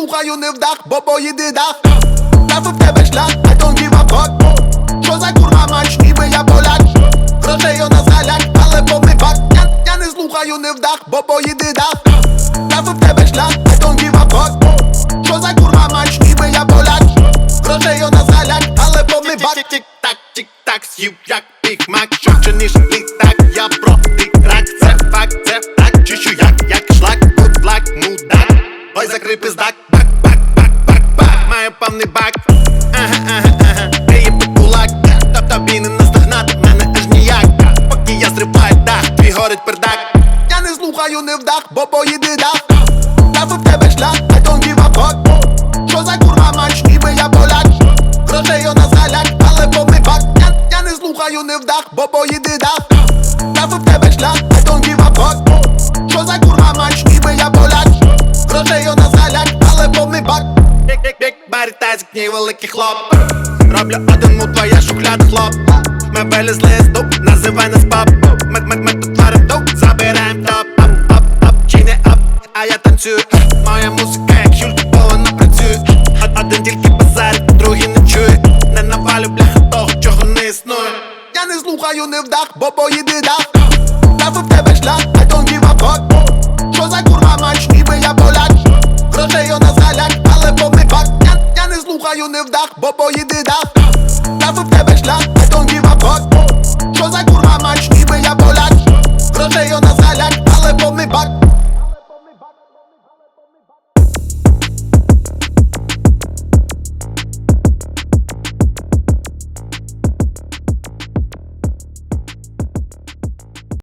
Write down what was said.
слухаю не вдах, бо поїди дах Трафив в тебе шлях, I don't give a fuck. Що за курва мач, ніби я поляк Грошей у нас галяк, але повний бак я, я не слухаю не вдах, бо поїди дах Трафив в тебе шлях, I don't give a fuck. Що за курва мач, ніби я поляк Грошей у нас галяк, але повний бак Тік-тік-так, тік-так, с'їв як пікмак Швидше ніж літак, ой закрий пиздак. Бак, бак, бак, бак, бак, маю повний бак. Ага, ага, ага, ти є кулак. Та тобі не наздогнати мене аж ніяк. Поки я зриваю дах, твій горить пердак. Я не слухаю не вдах, бо поїди дах. Трафив в тебе шлях, I don't give a fuck. Що за курва мач, ніби я поляк? Грошей у нас галяк, але повний бак. Я, я не слухаю не вдах, бо поїди дах. Трафив в тебе парітет, ній великий хлоп. Роблю один му твоя шухляд хлоп. Ми вилізли з дуб, називай нас пап Ми ми ми тут варим дуб, забираєм топ. Ап, ап, ап, чи не ап, а я танцюю. Моя музика як Юлька Полона працює. Один тільки базарить, другий не чує. Не навалю бляха того, чого не існує. Я не слухаю не вдах, бо поїди дах Трапив тебе шлях, I don't give a fuck. Що за курва маєш, ніби я поляк? Грошей вона Маю невдах, бо бої дидах Та випнебеш лак